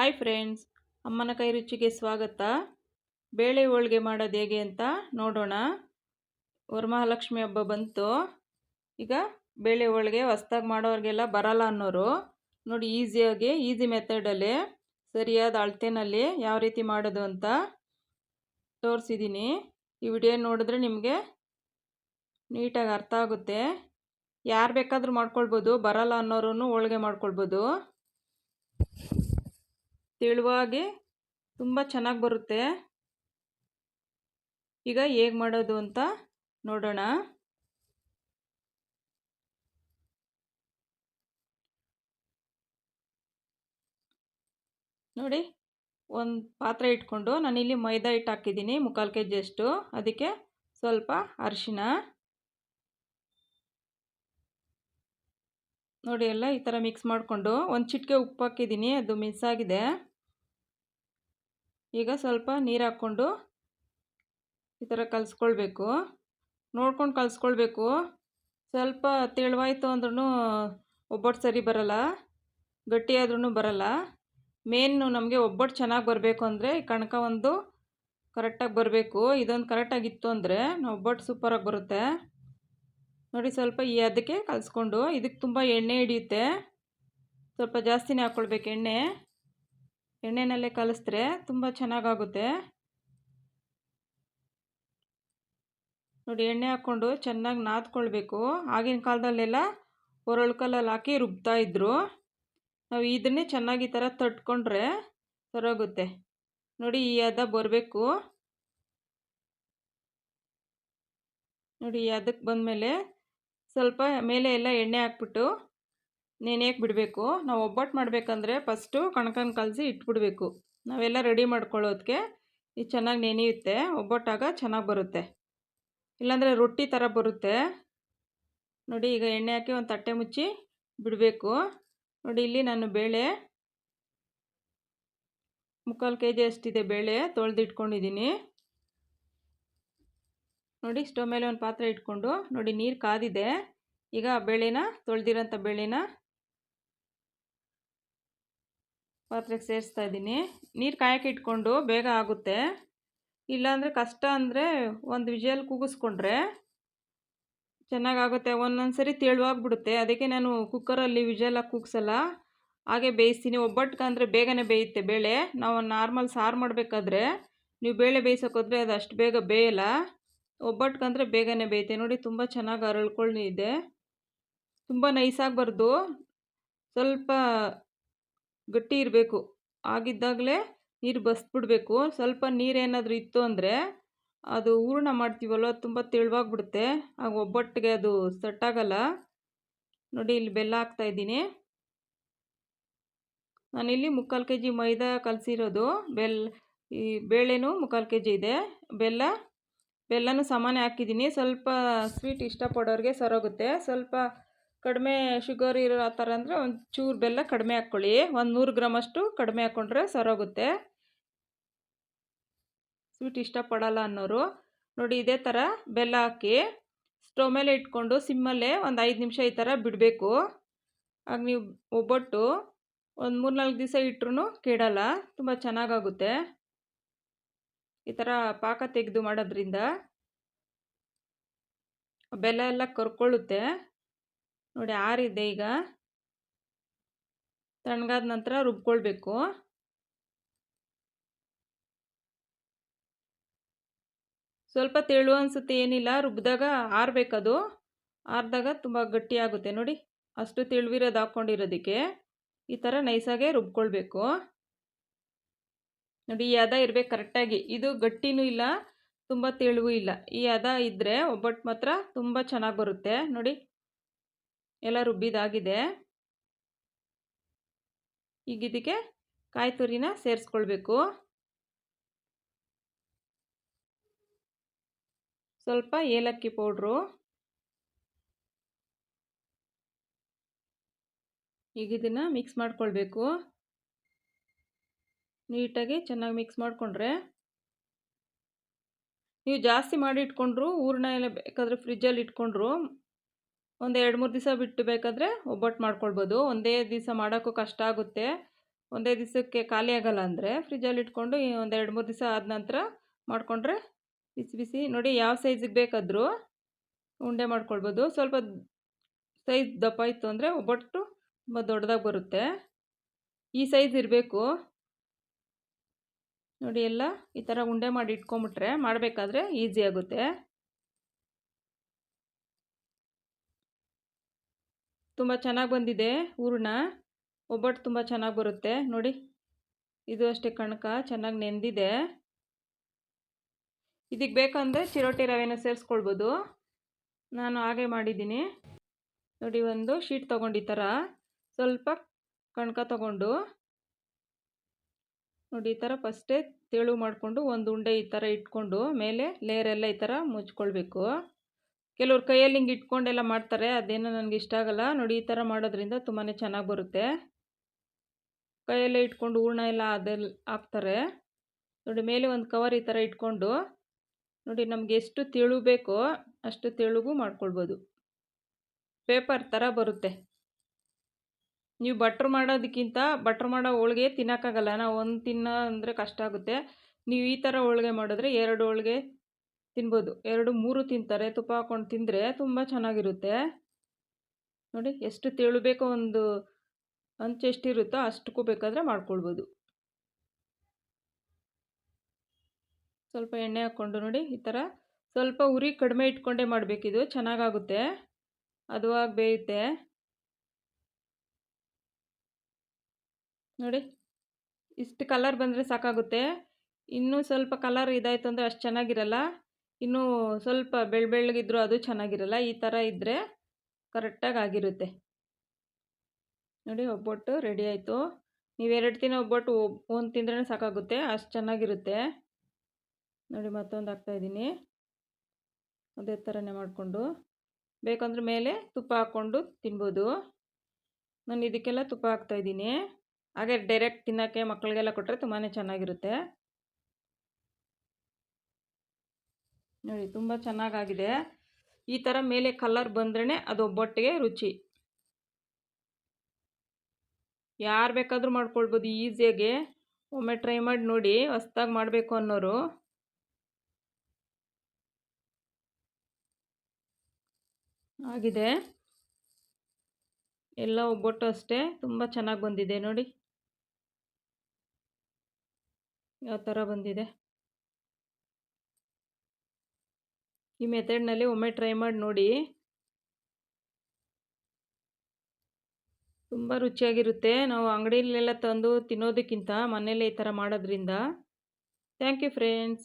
Hi friends, ಅಮ್ಮನ ಕೈ ರುಚಿಗೆ ಸ್ವಾಗತ. ಬೇಳೆ ಹೋಳಿಗೆ ಮಾಡೋದು ಹೇಗೆ ಅಂತ ನೋಡೋಣ. ವರಮಹಾಲಕ್ಷ್ಮಿ ಹಬ್ಬ ಬಂತು. ಈಗ ಬೇಳೆ ಹೋಳಿಗೆ ಹೊಸ್ದಾಗಿ ಮಾಡೋರಿಗೆಲ್ಲ ಬರಲ್ಲ ಅನ್ನೋರು. ನೋಡಿ, ಈಸಿಯಾಗಿ, ಈಸಿ ಮೆಥಡಲ್ಲಿ, ಸರಿಯಾದ ಅಳತೆನಲ್ಲಿ ಯಾವ ರೀತಿ ಮಾಡೋದು ಅಂತ ತೋರಿಸಿದ್ದೀನಿ ಈ ವಿಡಿಯೋ ನೋಡಿದ್ರೆ ನಿಮಗೆ ನೀಟಾಗಿ ಅರ್ಥ ಆಗುತ್ತೆ. ಯಾರು ಬೇಕಾದರೂ ಮಾಡ್ಕೊಳ್ಬೋದು, ಬರಲ್ಲ ಅನ್ನೋರು ಹೋಳಿಗೆ ಮಾಡ್ಕೊಳ್ಬೋದು. ತೆಳುವಾಗಿ ತುಂಬ ಚೆನ್ನಾಗಿ ಬರುತ್ತೆ. ಈಗ ಹೇಗೆ ಮಾಡೋದು ಅಂತ ನೋಡೋಣ. ನೋಡಿ, ಒಂದು ಪಾತ್ರೆ ಇಟ್ಕೊಂಡು ನಾನಿಲ್ಲಿ ಮೈದಾ ಹಿಟ್ಟು ಹಾಕಿದ್ದೀನಿ, ಮುಕ್ಕಾಲು ಕೆ ಜಿಯಷ್ಟು ಅದಕ್ಕೆ ಸ್ವಲ್ಪ ಅರಿಶಿನ ನೋಡಿ ಎಲ್ಲ ಈ ಥರ ಮಿಕ್ಸ್ ಮಾಡಿಕೊಂಡು ಒಂದು ಚಿಟಿಕೆ ಉಪ್ಪು ಹಾಕಿದ್ದೀನಿ, ಅದು ಮಿಸ್ ಆಗಿದೆ. ಈಗ ಸ್ವಲ್ಪ ನೀರು ಹಾಕ್ಕೊಂಡು ಈ ಥರ ಕಲಿಸ್ಕೊಳ್ಬೇಕು. ನೋಡ್ಕೊಂಡು ಕಲಿಸ್ಕೊಳ್ಬೇಕು. ಸ್ವಲ್ಪ ತೆಳುವಾಯಿತು ಅಂದ್ರೂ ಒಬ್ಬಟ್ಟು ಸರಿ ಬರಲ್ಲ. ಗಟ್ಟಿಯಾದ್ರೂ ಬರಲ್ಲ. ಮೇನು ನಮಗೆ ಒಬ್ಬಟ್ಟು ಚೆನ್ನಾಗಿ ಬರಬೇಕು ಅಂದರೆ ಕಣಕ ಒಂದು ಕರೆಕ್ಟಾಗಿ ಬರಬೇಕು. ಇದೊಂದು ಕರೆಕ್ಟಾಗಿತ್ತು ಅಂದರೆ ಒಬ್ಬಟ್ಟು ಸೂಪರಾಗಿ ಬರುತ್ತೆ. ನೋಡಿ ಸ್ವಲ್ಪ ಈ ಅದಕ್ಕೆ ಕಲಿಸ್ಕೊಂಡು ಇದಕ್ಕೆ ತುಂಬ ಎಣ್ಣೆ ಹಿಡಿಯುತ್ತೆ. ಸ್ವಲ್ಪ ಜಾಸ್ತಿನೇ ಹಾಕ್ಕೊಳ್ಬೇಕು ಎಣ್ಣೆ. ಎಣ್ಣೆನಲ್ಲೇ ಕಲಿಸಿದ್ರೆ ತುಂಬ ಚೆನ್ನಾಗಾಗುತ್ತೆ. ನೋಡಿ, ಎಣ್ಣೆ ಹಾಕ್ಕೊಂಡು ಚೆನ್ನಾಗಿ ನಾದ್ಕೊಳ್ಬೇಕು. ಆಗಿನ ಕಾಲದಲ್ಲೆಲ್ಲ ಒರಳು ಕಲ್ಲಲ್ಲಿ ಹಾಕಿ ರುಬ್ತಾ ಇದ್ರು. ನಾವು ಇದನ್ನೇ ಚೆನ್ನಾಗಿ ಈ ಥರ ತಟ್ಕೊಂಡ್ರೆ ಸರೋಗುತ್ತೆ. ನೋಡಿ, ಈ ಹದ ಬರಬೇಕು. ನೋಡಿ ಅದಕ್ಕೆ ಬಂದಮೇಲೆ ಸ್ವಲ್ಪ ಮೇಲೆ ಎಲ್ಲ ಎಣ್ಣೆ ಹಾಕ್ಬಿಟ್ಟು ನೆನೆಯಕ್ಕೆ ಬಿಡಬೇಕು? ನಾವು ಒಬ್ಬಟ್ಟು ಮಾಡಬೇಕಂದ್ರೆ ಫಸ್ಟು ಕಣಕನ ಕಲಸಿ ಇಟ್ಬಿಡಬೇಕು. ನಾವೆಲ್ಲ ರೆಡಿ ಮಾಡ್ಕೊಳ್ಳೋದಕ್ಕೆ ಇದು ಚೆನ್ನಾಗಿ ನೆನೆಯುತ್ತೆ ಒಬ್ಬಟ್ಟಾಗ ಚೆನ್ನಾಗಿ ಬರುತ್ತೆ. ಇಲ್ಲಾಂದರೆ ರೊಟ್ಟಿ ಥರ ಬರುತ್ತೆ. ನೋಡಿ, ಈಗ ಎಣ್ಣೆ ಹಾಕಿ ಒಂದು ತಟ್ಟೆ ಮುಚ್ಚಿ ಬಿಡಬೇಕು. ನೋಡಿ, ಇಲ್ಲಿ ನಾನು ಬೇಳೆ ಮುಕ್ಕಾಲು ಕೆ ಜಿ ಅಷ್ಟಿದೆ ಬೇಳೆ ತೊಳೆದಿಟ್ಕೊಂಡಿದ್ದೀನಿ ನೋಡಿ, ಸ್ಟವ್ ಮೇಲೆ ಒಂದು ಪಾತ್ರೆ ಇಟ್ಕೊಂಡು ನೋಡಿ, ನೀರು ಕಾದಿದೆ. ಈಗ ಆ ಬೇಳೆನ, ತೊಳೆದಿರೋಂಥ ಬೇಳೆನ ಪಾತ್ರೆಗೆ ಸೇರಿಸ್ತಾ ಇದ್ದೀನಿ. ನೀರು ಕಾಯಕ್ಕೆ ಇಟ್ಕೊಂಡು ಬೇಗ ಆಗುತ್ತೆ. ಇಲ್ಲಾಂದರೆ ಕಷ್ಟ ಅಂದರೆ ಒಂದು ವಿಜಯಲ್ಲಿ ಕೂಗಿಸ್ಕೊಂಡ್ರೆ ಚೆನ್ನಾಗಾಗುತ್ತೆ. ಒಂದೊಂದು ಸರಿ ತೆಳುವಾಗ್ಬಿಡುತ್ತೆ. ಅದಕ್ಕೆ ನಾನು ಕುಕ್ಕರಲ್ಲಿ ವಿಜಲಾಗಿ ಕೂಗ್ಸಲ್ಲ. ಹಾಗೆ ಬೇಯಿಸ್ತೀನಿ. ಒಬ್ಬಟ್ಟಕ್ಕಂದರೆ ಬೇಗನೆ ಬೇಯುತ್ತೆ ಬೇಳೆ. ನಾವು ನಾರ್ಮಲ್ ಸಾರು ಮಾಡಬೇಕಾದ್ರೆ ನೀವು ಬೇಳೆ ಬೇಯಿಸೋಕೋದ್ರೆ ಅದು ಅಷ್ಟು ಬೇಗ ಬೇಯಲ್ಲ. ಒಬ್ಬಟ್ಟಕ್ಕಂದರೆ ಬೇಗನೆ ಬೇಯುತ್ತೆ. ನೋಡಿ ತುಂಬ ಚೆನ್ನಾಗಿ ಅರಳ್ಕೊಂಡಿದೆ ತುಂಬ ನೈಸಾಗಬಾರ್ದು ಸ್ವಲ್ಪ ಗಟ್ಟಿ ಇರಬೇಕು. ಆಗಿದ್ದಾಗಲೇ ನೀರು ಬಸ್ಬಿಡ್ಬೇಕು. ಸ್ವಲ್ಪ ನೀರೇನಾದರೂ ಇತ್ತು ಅಂದರೆ ಅದು ಹೂರ್ಣ ಮಾಡ್ತೀವಲ್ಲ ತುಂಬ ತೆಳುವಾಗ್ಬಿಡುತ್ತೆ. ಆಗ ಒಬ್ಬಟ್ಟಿಗೆ ಅದು ಸೆಟ್ಟಾಗಲ್ಲ. ನೋಡಿ, ಇಲ್ಲಿ ಬೆಲ್ಲ ಹಾಕ್ತಾಯಿದ್ದೀನಿ ನಾನಿಲ್ಲಿ ಮುಕ್ಕಾಲು ಕೆ ಜಿ ಮೈದಾ ಕಲಸಿರೋದು. ಬೆಲ್ಲ ಈ ಬೇಳೆನೂ ಮುಕ್ಕಾಲು ಕೆ ಜಿ ಇದೆ. ಬೆಲ್ಲ, ಬೆಲ್ಲನೂ ಸಮಾನ ಹಾಕಿದ್ದೀನಿ. ಸ್ವಲ್ಪ ಸ್ವೀಟ್ ಇಷ್ಟಪಡೋರಿಗೆ ಸರೋಗುತ್ತೆ. ಸ್ವಲ್ಪ ಕಡಿಮೆ ಶುಗರ್ ಇರೋ ಆ ಥರ ಅಂದರೆ ಒಂದು ಚೂರು ಬೆಲ್ಲ ಕಡಿಮೆ ಹಾಕ್ಕೊಳ್ಳಿ. ಒಂದು ನೂರು ಗ್ರಾಮಷ್ಟು ಕಡಿಮೆ ಹಾಕ್ಕೊಂಡ್ರೆ ಸರೋಗುತ್ತೆ. ಸ್ವೀಟ್ ಇಷ್ಟಪಡಲ್ಲ ಅನ್ನೋರು. ನೋಡಿ ಇದೇ ಥರ ಬೆಲ್ಲ ಹಾಕಿ ಸ್ಟವ್ ಮೇಲೆ ಇಟ್ಕೊಂಡು ಸಿಮ್ಮಲ್ಲೇ ಒಂದು ಐದು ನಿಮಿಷ ಈ ಥರ ಬಿಡಬೇಕು. ಆಗ ನೀವು ಒಬ್ಬಟ್ಟು ಒಂದು ಮೂರು ನಾಲ್ಕು ದಿವಸ ಇಟ್ಟರು ಕೆಡಲ್ಲ, ತುಂಬ ಚೆನ್ನಾಗಾಗುತ್ತೆ. ಈ ಥರ ಪಾಕ ತೆಗೆದು ಮಾಡೋದ್ರಿಂದ ಬೆಲ್ಲ ಎಲ್ಲ ಕರ್ಕೊಳ್ಳುತ್ತೆ. ನೋಡಿ ಆರಿದೆ ಈಗ. ತಣ್ಣಗಾದ ನಂತರ ರುಬ್ಕೊಳ್ಬೇಕು. ಸ್ವಲ್ಪ ತೆಳು ಅನಿಸುತ್ತೆ ಏನಿಲ್ಲ ರುಬ್ಬಿದಾಗ ಆರಬೇಕದು. ಆರಿದಾಗ ತುಂಬ ಗಟ್ಟಿಯಾಗುತ್ತೆ ನೋಡಿ. ಅಷ್ಟು ತೆಳುವಿರೋದು ಹಾಕ್ಕೊಂಡಿರೋದಕ್ಕೆ ಈ ಥರ ನೈಸಾಗೆ ರುಬ್ಕೊಳ್ಬೇಕು. ನೋಡಿ ಈ ಹದ ಇರಬೇಕು ಕರೆಕ್ಟಾಗಿ. ಇದು ಗಟ್ಟಿನೂ ಇಲ್ಲ, ತುಂಬ ತೆಳುವೂ ಇಲ್ಲ. ಈ ಹದ ಇದ್ದರೆ ಒಬ್ಬಟ್ಟು ಮಾತ್ರ ತುಂಬ ಚೆನ್ನಾಗಿ ಬರುತ್ತೆ. ನೋಡಿ ಎಲ್ಲ ರುಬ್ಬಿದಾಗಿದೆ. ಈಗ ಇದಕ್ಕೆ ಕಾಯಿ ತುರಿನ ಸೇರಿಸ್ಕೊಳ್ಬೇಕು. ಸ್ವಲ್ಪ ಏಲಕ್ಕಿ ಪೌಡ್ರು. ಈಗ ಇದನ್ನ ಮಿಕ್ಸ್ ಮಾಡ್ಕೊಳ್ಬೇಕು. ನೀಟಾಗಿ ಚೆನ್ನಾಗಿ ಮಿಕ್ಸ್ ಮಾಡಿಕೊಂಡ್ರೆ ನೀವು ಜಾಸ್ತಿ ಮಾಡಿ ಇಟ್ಕೊಂಡ್ರು ಊರನ್ನ ಎಲ್ಲ ಬೇಕಾದರೆ ಫ್ರಿಜ್ಜಲ್ಲಿ ಇಟ್ಕೊಂಡ್ರು ಒಂದು ಎರಡು ಮೂರು ದಿವಸ ಬಿಟ್ಟು ಬೇಕಾದರೆ ಒಬ್ಬಟ್ಟು ಮಾಡ್ಕೊಳ್ಬೋದು. ಒಂದೇ ದಿವಸ ಮಾಡೋಕ್ಕೂ ಕಷ್ಟ ಆಗುತ್ತೆ. ಒಂದೇ ದಿವಸಕ್ಕೆ ಖಾಲಿ ಆಗಲ್ಲ ಅಂದರೆ ಫ್ರಿಜ್ಜಲ್ಲಿ ಇಟ್ಕೊಂಡು ಒಂದು ಎರಡು ಮೂರು ದಿವಸ ಆದ ನಂತರ ಮಾಡಿಕೊಂಡ್ರೆ ಬಿಸಿ ಬಿಸಿ. ನೋಡಿ ಯಾವ ಸೈಜಿಗೆ ಬೇಕಾದರೂ ಉಂಡೆ ಮಾಡ್ಕೊಳ್ಬೋದು. ಸ್ವಲ್ಪ ಸೈಜ್ ದಪ್ಪ ಇತ್ತು ಅಂದರೆ ಒಬ್ಬಟ್ಟು ತುಂಬ ದೊಡ್ಡದಾಗಿ ಬರುತ್ತೆ. ಈ ಸೈಜ್ ಇರಬೇಕು. ನೋಡಿ ಎಲ್ಲ ಈ ಥರ ಉಂಡೆ ಮಾಡಿ ಇಟ್ಕೊಂಬಿಟ್ರೆ ಮಾಡಬೇಕಾದ್ರೆ ಈಸಿ ಆಗುತ್ತೆ. ತುಂಬ ಚೆನ್ನಾಗಿ ಬಂದಿದೆ ಹೂರ್ಣ ಒಬ್ಬಟ್ಟು ತುಂಬ ಚೆನ್ನಾಗಿ ಬರುತ್ತೆ. ನೋಡಿ. ಇದು ಅಷ್ಟೇ ಕಣಕ, ಚೆನ್ನಾಗಿ ನೆಂದಿದೆ. ಇದಕ್ಕೆ ಬೇಕಂದರೆ ಚಿರೋಟಿ ರವೆನ ಸೇರಿಸ್ಕೊಳ್ಬೋದು. ನಾನು ಹಾಗೆ ಮಾಡಿದ್ದೀನಿ. ನೋಡಿ, ಒಂದು ಶೀಟ್ ತೊಗೊಂಡು ಈ ಥರ. ಸ್ವಲ್ಪ ಕಣಕ ತೊಗೊಂಡು. ನೋಡಿ, ಈ ಥರ ಫಸ್ಟೇ ತೆಳು ಮಾಡಿಕೊಂಡು ಒಂದು ಉಂಡೆ ಈ ಥರ ಇಟ್ಕೊಂಡು, ಮೇಲೆ ಲೇಯರೆಲ್ಲ ಈ ಥರ ಮುಚ್ಕೊಳ್ಬೇಕು. ಕೆಲವ್ರು ಕೈಯಲ್ಲಿ ಹಿಂಗೆ ಇಟ್ಕೊಂಡೆಲ್ಲ ಮಾಡ್ತಾರೆ, ಅದೇನೋ ನನಗೆ ಇಷ್ಟ ಆಗಲ್ಲ. ನೋಡಿ, ಈ ಥರ ಮಾಡೋದ್ರಿಂದ ತುಂಬಾ ಚೆನ್ನಾಗಿ ಬರುತ್ತೆ. ಕೈಯಲ್ಲೇ ಇಟ್ಕೊಂಡು ಹೂರ್ಣ ಎಲ್ಲ ಅದೆಲ್ಲ ಹಾಕ್ತಾರೆ. ನೋಡಿ, ಮೇಲೆ ಒಂದು ಕವರ್ ಈ ಥರ ಇಟ್ಕೊಂಡು, ನೋಡಿ, ನಮಗೆ ಎಷ್ಟು ತೆಳು ಬೇಕೋ ಅಷ್ಟು ತೆಳುಗೂ ಮಾಡ್ಕೊಳ್ಬೋದು. ಪೇಪರ್ ಥರ ಬರುತ್ತೆ. ನೀವು ಬಟ್ರ್ ಮಾಡೋದಕ್ಕಿಂತ ಬಟ್ರ್ ಮಾಡೋ ಹೋಳಿಗೆ ತಿನ್ನೋಕ್ಕಾಗಲ್ಲ. ನಾವು ಒಂದು ತಿನ್ನೋ ಅಂದರೆ ಕಷ್ಟ ಆಗುತ್ತೆ. ನೀವು ಈ ಥರ ಹೋಳಿಗೆ ಮಾಡಿದ್ರೆ ಎರಡು ಹೋಳ್ಗೆ ತಿನ್ಬೋದು. ಎರಡು, ಮೂರು ತಿಂತಾರೆ, ತುಪ್ಪ ಹಾಕ್ಕೊಂಡು ತಿಂದರೆ ತುಂಬ ಚೆನ್ನಾಗಿರುತ್ತೆ. ನೋಡಿ, ಎಷ್ಟು ತೆಳು ಒಂದು ಅಂಚೆ ಎಷ್ಟಿರುತ್ತೋ ಅಷ್ಟಕ್ಕೂ ಬೇಕಾದರೆ ಮಾಡ್ಕೊಳ್ಬೋದು. ಸ್ವಲ್ಪ ಎಣ್ಣೆ ಹಾಕ್ಕೊಂಡು ನೋಡಿ, ಈ ಥರ ಸ್ವಲ್ಪ ಉರಿ ಕಡಿಮೆ ಇಟ್ಕೊಂಡೇ ಮಾಡಬೇಕಿದು ಚೆನ್ನಾಗಾಗುತ್ತೆ. ಆಗಿ ಬೇಯುತ್ತೆ. ನೋಡಿ, ಇಷ್ಟು ಕಲರ್ ಬಂದರೆ ಸಾಕಾಗುತ್ತೆ. ಇನ್ನೂ ಸ್ವಲ್ಪ ಕಲರ್ ಇದಾಯಿತು ಅಂದರೆ ಅಷ್ಟು ಚೆನ್ನಾಗಿರಲ್ಲ. ಇನ್ನೂ ಸ್ವಲ್ಪ ಬೆಳ್ ಬೆಳ್ಳಗಿದ್ರೂ ಅದು ಚೆನ್ನಾಗಿರಲ್ಲ, ಈ ಥರ ಇದ್ದರೆ ಕರೆಕ್ಟಾಗಿ ಆಗಿರುತ್ತೆ. ನೋಡಿ, ಒಬ್ಬಟ್ಟು ರೆಡಿ ಆಯಿತು. ನೀವು ಎರಡು ದಿನ ಒಬ್ಬಟ್ಟು ಒಂದು ತಿಂದ್ರೆ ಸಾಕಾಗುತ್ತೆ, ಅಷ್ಟು ಚೆನ್ನಾಗಿರುತ್ತೆ. ನೋಡಿ, ಮತ್ತೊಂದು ಹಾಕ್ತಾಯಿದ್ದೀನಿ ಅದೇ ಥರನೇ ಮಾಡಿಕೊಂಡು. ಬೇಕಂದ್ರೆ ಮೇಲೆ ತುಪ್ಪ ಹಾಕ್ಕೊಂಡು ತಿನ್ಬೋದು. ನಾನು ಇದಕ್ಕೆಲ್ಲ ತುಪ್ಪ ಹಾಕ್ತಾಯಿದ್ದೀನಿ ಹಾಗೆ ಡೈರೆಕ್ಟ್ ತಿನ್ನೋಕ್ಕೆ ಮಕ್ಕಳಿಗೆಲ್ಲ ಕೊಟ್ಟರೆ ತುಂಬಾ ಚೆನ್ನಾಗಿರುತ್ತೆ. ನೋಡಿ, ತುಂಬ ಚೆನ್ನಾಗಾಗಿದೆ. ಈ ಥರ ಮೇಲೆ ಕಲರ್ ಬಂದ್ರೇ ಅದು ಒಬ್ಬಟ್ಟಿಗೆ ರುಚಿ. ಯಾರು ಬೇಕಾದರೂ ಮಾಡ್ಕೊಳ್ಬೋದು ಈಸಿಯಾಗಿ. ಒಮ್ಮೆ ಟ್ರೈ ಮಾಡಿ ನೋಡಿ, ಹೊಸ್ದಾಗಿ ಮಾಡಬೇಕು ಅನ್ನೋರು. ಆಗಿದೆ. ಎಲ್ಲ ಒಬ್ಬಟ್ಟು ಅಷ್ಟೇ, ತುಂಬ ಚೆನ್ನಾಗಿ ಬಂದಿದೆ ನೋಡಿ. ಯಾವ ಥರ ಬಂದಿದೆ? ಈ ಮೆಥಡ್ನಲ್ಲಿ ಒಮ್ಮೆ ಟ್ರೈ ಮಾಡಿ ನೋಡಿ. ತುಂಬ ರುಚಿಯಾಗಿರುತ್ತೆ. ನಾವು ಅಂಗಡಿಯಲ್ಲೆಲ್ಲ ತಂದು ತಿನ್ನೋದಕ್ಕಿಂತ ಮನೆಯಲ್ಲೇ ಈ ಥರ ಮಾಡೋದ್ರಿಂದ. Thank you friends.